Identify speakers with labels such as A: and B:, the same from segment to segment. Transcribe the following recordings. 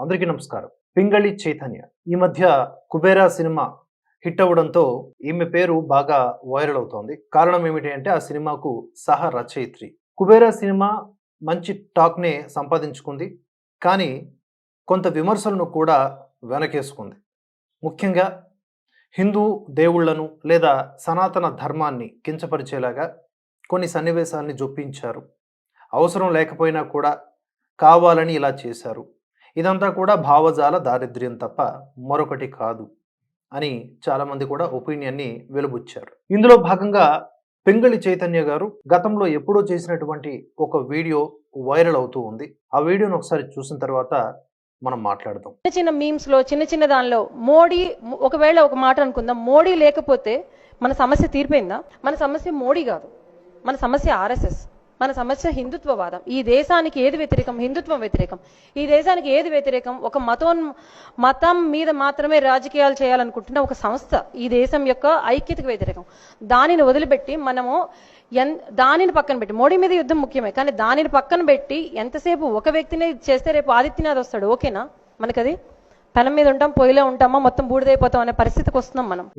A: అందరికీ నమస్కారం. పింగళి చైతన్య. ఈ మధ్య కుబేరా సినిమా హిట్ అవ్వడంతో ఈమె పేరు బాగా వైరల్ అవుతోంది. కారణం ఏమిటి అంటే ఆ సినిమాకు సహ రచయిత్రి. కుబేరా సినిమా మంచి టాక్నే సంపాదించుకుంది. కానీ కొంత విమర్శలను కూడా వెనకేసుకుంది. ముఖ్యంగా హిందూ దేవుళ్ళను లేదా సనాతన ధర్మాన్ని కించపరిచేలాగా కొన్ని సన్నివేశాన్ని జొప్పించారు. అవసరం లేకపోయినా కూడా కావాలని ఇలా చేశారు. ఇదంతా కూడా భావజాల దారిద్ర్యం తప్ప మరొకటి కాదు అని చాలామంది కూడా ఒపీనియన్ని వెలుబుచ్చారు. ఇందులో భాగంగా పింగళి చైతన్య గారు గతంలో ఎప్పుడో చేసినటువంటి ఒక వీడియో వైరల్ అవుతూ ఉంది. ఆ వీడియోను ఒకసారి చూసిన తర్వాత మనం మాట్లాడదాం.
B: చిన్న చిన్న మీమ్స్లో చిన్న చిన్న దానిలో మోడీ ఒకవేళ ఒక మాట అనుకుందాం మోడీ లేకపోతే మన సమస్య తీరిపోయిందా? మన సమస్య మోడీ కాదు. మన సమస్య ఆర్ఎస్ఎస్. మన సమస్య హిందుత్వవాదం. ఈ దేశానికి ఏది వ్యతిరేకం? హిందుత్వం వ్యతిరేకం. ఈ దేశానికి ఏది వ్యతిరేకం? ఒక మతోన్ మతం మీద మాత్రమే రాజకీయాలు చేయాలనుకుంటున్న ఒక సంస్థ ఈ దేశం యొక్క ఐక్యతకు వ్యతిరేకం. దానిని వదిలిపెట్టి మనము ఎన్ దానిని పక్కన పెట్టి మోడీ మీద యుద్ధం ముఖ్యమే కానీ దానిని పక్కన పెట్టి ఎంతసేపు ఒక వ్యక్తిని చేస్తే రేపు ఆదిత్యనాథ్ వస్తాడు. ఓకేనా? మనకది? పెనం మీద ఉంటాం పొయ్యిలో ఉంటామా మొత్తం బూడిదైపోతాం అనే పరిస్థితికి వస్తున్నాం మనం.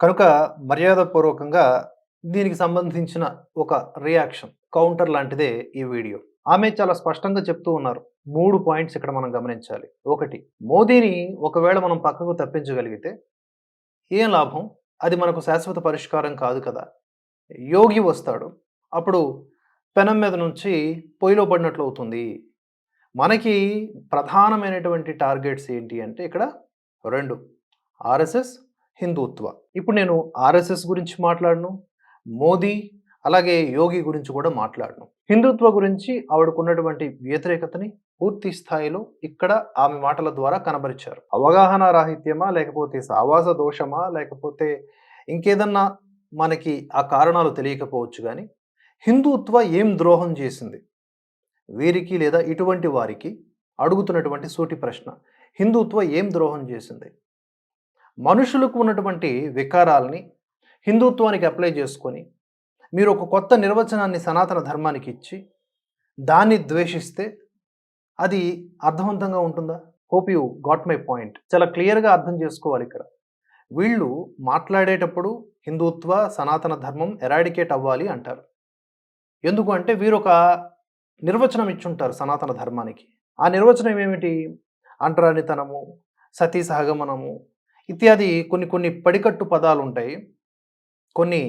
A: కనుక మర్యాదపూర్వకంగా దీనికి సంబంధించిన ఒక రియాక్షన్ కౌంటర్ లాంటిదే ఈ వీడియో. ఆమె చాలా స్పష్టంగా చెప్తూ ఉన్నారు. మూడు పాయింట్స్ ఇక్కడ మనం గమనించాలి. ఒకటి మోదీని ఒకవేళ మనం పక్కకు తప్పించగలిగితే ఏం లాభం? అది మనకు శాశ్వత పరిష్కారం కాదు కదా. యోగి వస్తాడు. అప్పుడు పెనం మీద నుంచి పొయ్యిలో పడినట్లు అవుతుంది. మనకి ప్రధానమైనటువంటి టార్గెట్స్ ఏంటి అంటే ఇక్కడ రెండు ఆర్ఎస్ఎస్ హిందుత్వ. ఇప్పుడు నేను ఆర్ఎస్ఎస్ గురించి మాట్లాడను మోదీ అలాగే యోగి గురించి కూడా మాట్లాడను. హిందుత్వ గురించి ఆవిడకున్నటువంటి వ్యతిరేకతని పూర్తి స్థాయిలో ఇక్కడ ఆమె మాటల ద్వారా కనబరిచారు. అవగాహన రాహిత్యమా లేకపోతే సావాస దోషమా లేకపోతే ఇంకేదన్నా మనకి ఆ కారణాలు తెలియకపోవచ్చు కానీ హిందుత్వ ఏం ద్రోహం చేసింది? వీరికి లేదా ఇటువంటి వారికి అడుగుతున్నటువంటి సూటి ప్రశ్న హిందుత్వ ఏం ద్రోహం చేసింది? మనుషులకు ఉన్నటువంటి వికారాలని హిందుత్వానికి అప్లై చేసుకొని మీరు ఒక కొత్త నిర్వచనాన్ని సనాతన ధర్మానికి ఇచ్చి దాన్ని ద్వేషిస్తే అది అర్థవంతంగా ఉంటుందా? Hope you got my point చాలా క్లియర్గా అర్థం చేసుకోవాలి ఇక్కడ. వీళ్ళు మాట్లాడేటప్పుడు హిందుత్వ సనాతన ధర్మం ఎరాడికేట్ అవ్వాలి అంటారు. ఎందుకు అంటే వీరు ఒక నిర్వచనం ఇచ్చుంటారు సనాతన ధర్మానికి. ఆ నిర్వచనం ఏమిటి? అంటరానితనము సతీ సహగమనము ఇత్యాది కొన్ని కొన్ని పడికట్టు పదాలు ఉంటాయి కొన్ని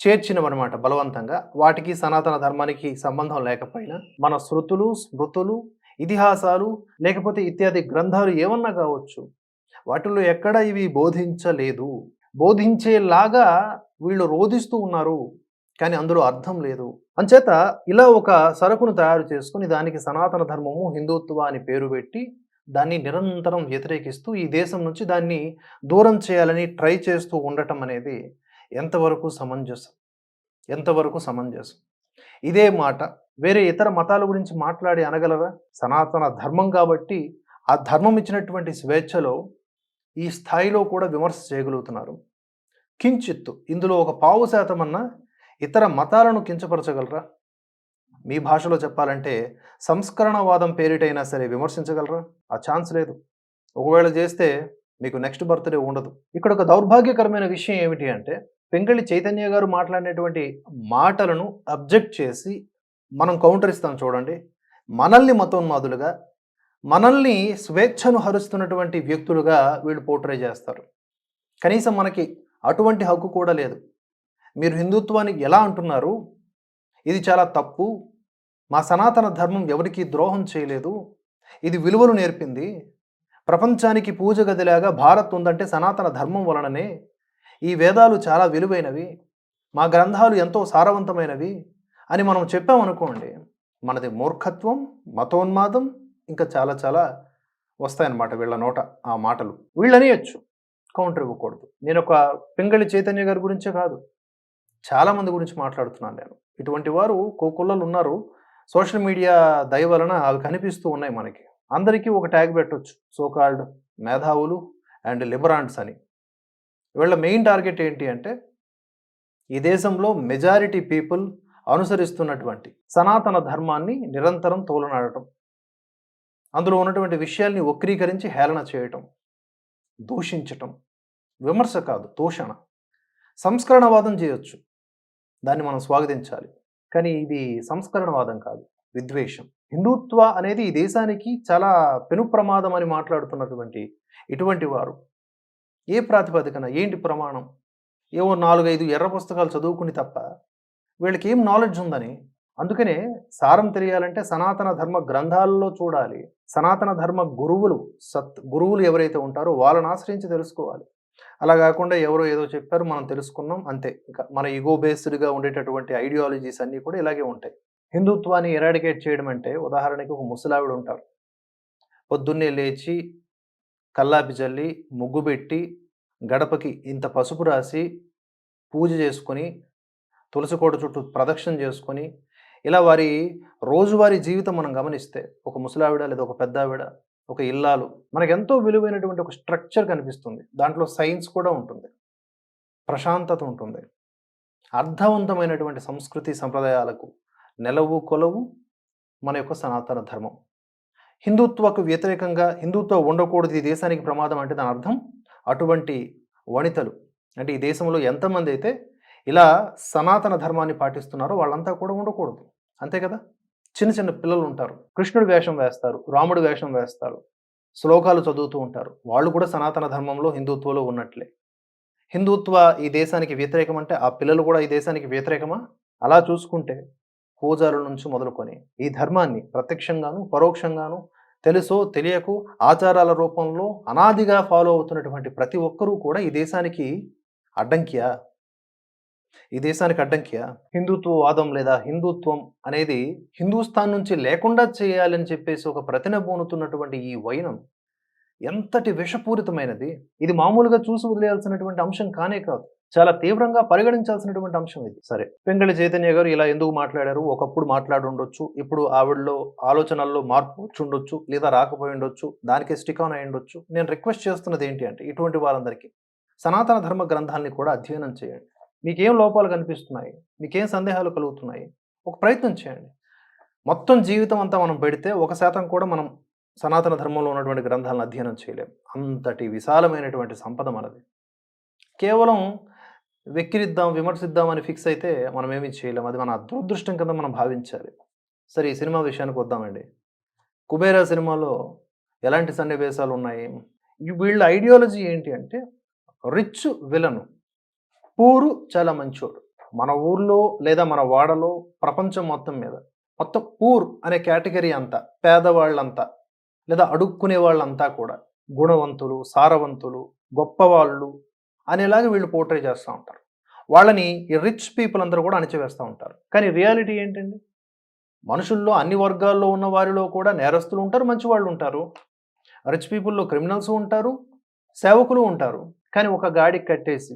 A: చేర్చినవన్నమాట బలవంతంగా. వాటికి సనాతన ధర్మానికి సంబంధం లేకపోయినా మన శృతులు స్మృతులు ఇతిహాసాలు లేకపోతే ఇత్యాది గ్రంథాలు ఏమన్నా కావచ్చు వాటిల్లో ఎక్కడ ఇవి బోధించలేదు. బోధించేలాగా వీళ్ళు రోధిస్తూ ఉన్నారు కానీ అందులో అర్థం లేదు. అంచేత ఇలా ఒక సరుకును తయారు చేసుకుని దానికి సనాతన ధర్మము హిందుత్వ అని పేరు పెట్టి దాన్ని నిరంతరం వ్యతిరేకిస్తూ ఈ దేశం నుంచి దాన్ని దూరం చేయాలని ట్రై చేస్తూ ఉండటం అనేది ఎంతవరకు సమంజసం? ఎంతవరకు సమంజసం? ఇదే మాట వేరే ఇతర మతాల గురించి మాట్లాడి అనగలరా సనాతన ధర్మం కాబట్టి ఆ ధర్మం ఇచ్చినటువంటి స్వేచ్ఛలో ఈ స్థాయిలో కూడా విమర్శ చేయగలుగుతున్నారు. కించిత్తు ఇందులో ఒక పావు శాతం ఇతర మతాలను కించపరచగలరా? మీ భాషలో చెప్పాలంటే సంస్కరణవాదం పేరిటైనా సరే విమర్శించగలరా? ఆ ఛాన్స్ లేదు. ఒకవేళ చేస్తే మీకు నెక్స్ట్ బర్త్డే ఉండదు. ఇక్కడ ఒక దౌర్భాగ్యకరమైన విషయం ఏమిటి అంటే పెంగళి చైతన్య గారు మాట్లాడినటువంటి మాటలను అబ్జెక్ట్ చేసి మనం కౌంటర్ ఇస్తాం చూడండి. మనల్ని మతోన్మాదులుగా మనల్ని స్వేచ్ఛను హరుస్తున్నటువంటి వ్యక్తులుగా వీళ్ళు పోర్ట్రే చేస్తారు. కనీసం మనకి అటువంటి హక్కు కూడా లేదు. మీరు హిందుత్వాన్ని ఎలా అంటున్నారు? ఇది చాలా తప్పు. మా సనాతన ధర్మం ఎవరికీ ద్రోహం చేయలేదు. ఇది విలువలు నేర్పింది. ప్రపంచానికి పూజ గదిలాగా భారత్ ఉందంటే సనాతన ధర్మం వలననే ఈ వేదాలు చాలా విలువైనవి మా గ్రంథాలు ఎంతో సారవంతమైనవి అని మనం చెప్పామనుకోండి మనది మూర్ఖత్వం మతోన్మాదం ఇంకా చాలా చాలా వస్తాయన్నమాట వీళ్ళ నోట ఆ మాటలు. వీళ్ళనియచ్చు కౌంటర్ ఇవ్వకూడదు. నేను ఒక పింగళి చైతన్య గారి గురించే కాదు చాలామంది గురించి మాట్లాడుతున్నాను నేను. ఇటువంటి వారు కోకొల్లలు ఉన్నారు సోషల్ మీడియా దయ వలన అవి కనిపిస్తూ ఉన్నాయి మనకి. అందరికీ ఒక ట్యాగ్ పెట్టవచ్చు సోకాల్డ్ మేధావులు అండ్ లిబరాండ్స్ అని. వీళ్ళ మెయిన్ టార్గెట్ ఏంటి అంటే ఈ దేశంలో మెజారిటీ పీపుల్ అనుసరిస్తున్నటువంటి సనాతన ధర్మాన్ని నిరంతరం తోలనాడటం. అందులో ఉన్నటువంటి విషయాల్ని వక్రీకరించి హేళన చేయటం దూషించటం. విమర్శ కాదు దూషణ. సంస్కరణవాదం చేయొచ్చు. దాన్ని మనం స్వాగతించాలి. కానీ ఇది సంస్కరణవాదం కాదు విద్వేషం. హిందుత్వ అనేది ఈ దేశానికి చాలా పెను ప్రమాదం అని మాట్లాడుతున్నటువంటి ఇటువంటి వారు. ఏ ప్రాతిపదికన? ఏంటి ప్రమాణం? ఏవో నాలుగైదు ఎర్ర పుస్తకాలు చదువుకుని తప్ప వీళ్ళకి ఏం నాలెడ్జ్ ఉందని? అందుకనే సారం తెలియాలంటే సనాతన ధర్మ గ్రంథాల్లో చూడాలి. సనాతన ధర్మ గురువులు సత్ గురువులు ఎవరైతే ఉంటారో వాళ్ళని ఆశ్రయించి తెలుసుకోవాలి. అలా కాకుండా ఎవరో ఏదో చెప్పారు మనం తెలుసుకున్నాం అంతే. ఇంకా మన ఈగో బేస్డ్గా ఉండేటటువంటి ఐడియాలజీస్ అన్నీ కూడా ఇలాగే ఉంటాయి. హిందుత్వాన్ని ఎరాడికేట్ చేయడం అంటే ఉదాహరణకి ఒక ముసలావిడ ఉంటారు. పొద్దున్నే లేచి కల్లాపి చల్లి ముగ్గు పెట్టి గడపకి ఇంత పసుపు రాసి పూజ చేసుకొని తులసి కోట చుట్టూ ప్రదక్షిణ చేసుకొని ఇలా వారి రోజువారీ జీవితం మనం గమనిస్తే ఒక ముసలావిడ లేదా ఒక పెద్దావిడ ఒక ఇల్లాలు మనకు ఎంతో విలువైనటువంటి ఒక స్ట్రక్చర్ కనిపిస్తుంది. దాంట్లో సైన్స్ కూడా ఉంటుంది. ప్రశాంతత ఉంటుంది. అర్థవంతమైనటువంటి సంస్కృతి సంప్రదాయాలకు నెలవు కొలవు మన యొక్క సనాతన ధర్మం. హిందుత్వకు వ్యతిరేకంగా హిందుత్వం ఉండకూడదు ఈ దేశానికి ప్రమాదం అంటే దాని అర్థం అటువంటి వనితలు. అంటే ఈ దేశంలో ఎంతమంది అయితే ఇలా సనాతన ధర్మాన్ని పాటిస్తున్నారో వాళ్ళంతా కూడా ఉండకూడదు. అంతే కదా? చిన్న చిన్న పిల్లలు ఉంటారు. కృష్ణుడు వేషం వేస్తారు. రాముడు వేషం వేస్తారు. శ్లోకాలు చదువుతూ ఉంటారు. వాళ్ళు కూడా సనాతన ధర్మంలో హిందుత్వంలో ఉన్నట్లే. హిందుత్వ ఈ దేశానికి వ్యతిరేకం అంటే ఆ పిల్లలు కూడా ఈ దేశానికి వ్యతిరేకమా? అలా చూసుకుంటే పూజారుల నుంచి మొదలుకొని ఈ ధర్మాన్ని ప్రత్యక్షంగాను పరోక్షంగాను తెలుసో తెలియకు ఆచారాల రూపంలో అనాదిగా ఫాలో అవుతున్నటువంటి ప్రతి ఒక్కరూ కూడా ఈ దేశానికి అడ్డంకియా. ఈ దేశానికి అడ్డంకియా. హిందుత్వవాదం లేదా హిందుత్వం అనేది హిందూస్థాన్ నుంచి లేకుండా చేయాలని చెప్పేసి ఒక ప్రతినబూనుతున్నటువంటి ఈ వైనం ఎంతటి విషపూరితమైనది. ఇది మామూలుగా చూసి వదిలేయాల్సినటువంటి అంశం కానే కాదు. చాలా తీవ్రంగా పరిగణించాల్సినటువంటి అంశం ఇది. సరే పెంగళి చైతన్య గారు ఇలా ఎందుకు మాట్లాడారు? ఒకప్పుడు మాట్లాడుండొచ్చు ఇప్పుడు ఆవిడలో ఆలోచనల్లో మార్పు వచ్చుండొచ్చు లేదా రాకపోయి ఉండొచ్చు దానికి స్టిక్ ఆన్ అయి ఉండొచ్చు. నేను రిక్వెస్ట్ చేస్తున్నది ఏంటి అంటే ఇటువంటి వారందరికీ సనాతన ధర్మ గ్రంథాలని కూడా అధ్యయనం చేయండి. మీకేం లోపాలు కనిపిస్తున్నాయి? మీకేం సందేహాలు కలుగుతున్నాయి? ఒక ప్రయత్నం చేయండి. మొత్తం జీవితం అంతా మనం పెడితే ఒక శాతం కూడా మనం సనాతన ధర్మంలో ఉన్నటువంటి గ్రంథాలను అధ్యయనం చేయలేం. అంతటి విశాలమైనటువంటి సంపద మనది. కేవలం వెక్కిరిద్దాం విమర్శిద్దాం అని ఫిక్స్ అయితే మనం ఏమీ చేయలేం. అది మన దురదృష్టం కింద మనం భావించాలి. సరే ఈ సినిమా విషయానికి వద్దామండి. కుబేరా సినిమాలో ఎలాంటి సన్నివేశాలు ఉన్నాయి? వీళ్ళ ఐడియాలజీ ఏంటి అంటే రిచ్ విలను పూరు చాలా మంచోడు. మన ఊర్లో లేదా మన వాడలో ప్రపంచం మొత్తం మీద మొత్తం పూర్ అనే కేటగిరీ అంతా పేదవాళ్ళంతా లేదా అడుక్కునే వాళ్ళంతా కూడా గుణవంతులు సారవంతులు గొప్పవాళ్ళు అనేలాగా వీళ్ళు పోర్ట్రే చేస్తూ ఉంటారు. వాళ్ళని ఈ రిచ్ పీపుల్ అందరూ కూడా అణచివేస్తూ ఉంటారు. కానీ రియాలిటీ ఏంటండి? మనుషుల్లో అన్ని వర్గాల్లో ఉన్న వారిలో కూడా నేరస్తులు ఉంటారు మంచి వాళ్ళు ఉంటారు. రిచ్ పీపుల్లో క్రిమినల్స్ ఉంటారు సేవకులు ఉంటారు. కానీ ఒక గాడికి కట్టేసి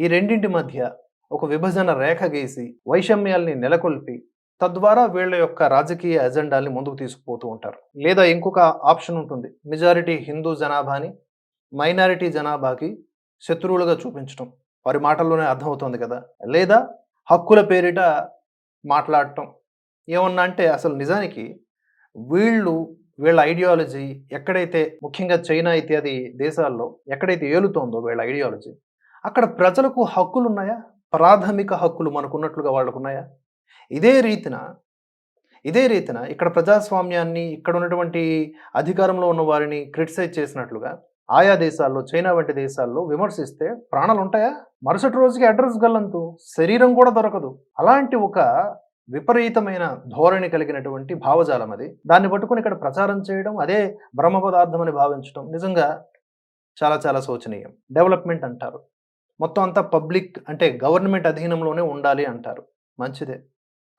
A: ఈ రెండింటి మధ్య ఒక విభజన రేఖ గీసి వైషమ్యాల్ని నెలకొల్పి తద్వారా వీళ్ళ యొక్క రాజకీయ ఎజెండాల్ని ముందుకు తీసుకుపోతూ ఉంటారు. లేదా ఇంకొక ఆప్షన్ ఉంటుంది. మెజారిటీ హిందూ జనాభాని మైనారిటీ జనాభాకి శత్రువులుగా చూపించడం వారి మాటల్లోనే అర్థమవుతుంది కదా. లేదా హక్కుల పేరిట మాట్లాడటం. ఏమన్నా అంటే అసలు నిజానికి వీళ్ళు వీళ్ళ ఐడియాలజీ ఎక్కడైతే ముఖ్యంగా చైనా ఇత్యాది దేశాల్లో ఎక్కడైతే ఏలుతోందో వీళ్ళ ఐడియాలజీ అక్కడ ప్రజలకు హక్కులు ఉన్నాయా ప్రాథమిక హక్కులు మనకున్నట్లుగా వాళ్ళకు ఉన్నాయా ఇదే రీతిన ఇదే రీతిన ఇక్కడ ప్రజాస్వామ్యాన్ని ఇక్కడ ఉన్నటువంటి అధికారంలో ఉన్న వారిని క్రిటిసైజ్ చేసినట్లుగా ఆయా దేశాల్లో చైనా వంటి దేశాల్లో విమర్శిస్తే ప్రాణాలు ఉంటాయా మరుసటి రోజుకి అడ్రస్ గల్లంతు శరీరం కూడా దొరకదు. అలాంటి ఒక విపరీతమైన ధోరణి కలిగినటువంటి భావజాలం అది. దాన్ని పట్టుకొని ఇక్కడ ప్రచారం చేయడం అదే బ్రహ్మ పదార్థం అని భావించడం నిజంగా చాలా చాలా శోచనీయం. డెవలప్మెంట్ అంటారు. మొత్తం అంతా పబ్లిక్ అంటే గవర్నమెంట్ అధీనంలోనే ఉండాలి అంటారు. మంచిదే.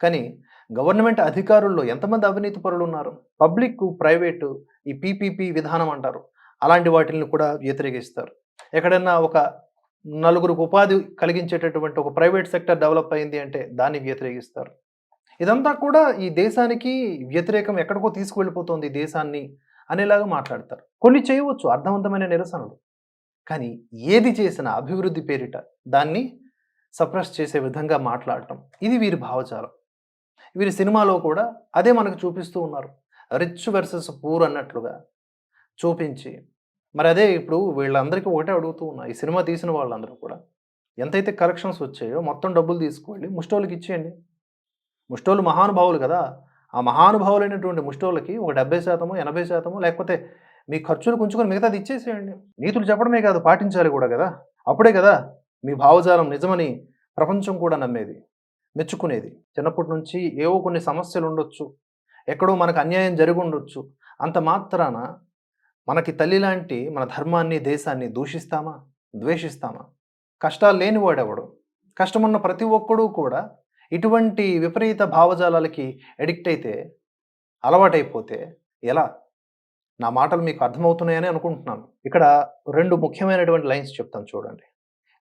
A: కానీ గవర్నమెంట్ అధికారుల్లో ఎంతమంది అవినీతి పరులు ఉన్నారు పబ్లిక్ ప్రైవేటు ఈ పీపీపీ విధానం అంటారు. అలాంటి వాటిని కూడా వ్యతిరేకిస్తారు. ఎక్కడన్నా ఒక నలుగురికి ఉపాధి కలిగించేటటువంటి ఒక ప్రైవేట్ సెక్టర్ డెవలప్ అయింది అంటే దాన్ని వ్యతిరేకిస్తారు. ఇదంతా కూడా ఈ దేశానికి వ్యతిరేకం ఎక్కడికో తీసుకువెళ్ళిపోతుంది దేశాన్ని అనేలాగా మాట్లాడతారు. కొన్ని చేయవచ్చు అర్థవంతమైన నిరసనలు. కానీ ఏది చేసినా అభివృద్ధి పేరిట దాన్ని సప్రెస్ చేసే విధంగా మాట్లాడటం ఇది వీరి భావజాలం. వీరి సినిమాలో కూడా అదే మనకు చూపిస్తూ ఉన్నారు. రిచ్ వర్సెస్ పూర్ అన్నట్లుగా చూపించి మరి అదే ఇప్పుడు వీళ్ళందరికీ ఒకటే అడుగుతూ ఉన్నా ఈ సినిమా తీసిన వాళ్ళందరూ కూడా ఎంతైతే కలెక్షన్స్ వచ్చాయో మొత్తం డబ్బులు తీసుకువెళ్ళి ముష్టోళ్ళకి ఇచ్చేయండి. ముష్టోళ్ళు మహానుభావులు కదా! ఆ మహానుభావులైనటువంటి ముష్టోళ్ళకి ఒక డెబ్బై శాతము ఎనభై శాతము లేకపోతే మీ ఖర్చులు కొంచుకొని మిగతాది ఇచ్చేసేయండి. నీతులు చెప్పడమే కాదు పాటించాలి కూడా కదా! అప్పుడే కదా మీ భావజాలం నిజమని ప్రపంచం కూడా నమ్మేది మెచ్చుకునేది. చిన్నప్పటి నుంచి ఏవో కొన్ని సమస్యలు ఉండొచ్చు ఎక్కడో మనకు అన్యాయం జరిగి ఉండొచ్చు అంత మాత్రాన మనకి తల్లి లాంటి మన ధర్మాన్ని దేశాన్ని దూషిస్తామా? ద్వేషిస్తామా? కష్టాలు లేనివాడెవడు కష్టమున్న ప్రతి ఒక్కడూ కూడా ఇటువంటి విపరీత భావజాలాలకి ఎడిక్ట్ అయితే అలవాటైపోతే ఎలా? నా మాటలు మీకు అర్థమవుతున్నాయని అనుకుంటున్నాను. ఇక్కడ రెండు ముఖ్యమైనటువంటి లైన్స్ చెప్తాను చూడండి.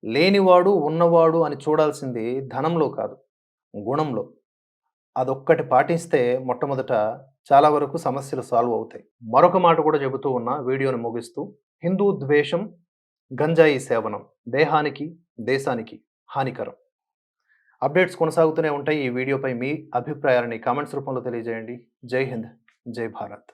A: లేనివాడు ఉన్నవాడు అని చూడాల్సింది ధనంలో కాదు గుణంలో. అదొక్కటి పాటిస్తే మొట్టమొదట చాలా వరకు సమస్యలు సాల్వ్ అవుతాయి. మరొక మాట కూడా చెబుతూ ఉన్న వీడియోను ముగిస్తూ. హిందూ ద్వేషం గంజాయి సేవనం దేహానికి దేశానికి హానికరం. అప్డేట్స్ కొనసాగుతూనే ఉంటాయి. ఈ వీడియోపై మీ అభిప్రాయాలని కామెంట్స్ రూపంలో తెలియజేయండి. జై హింద్ జై భారత్.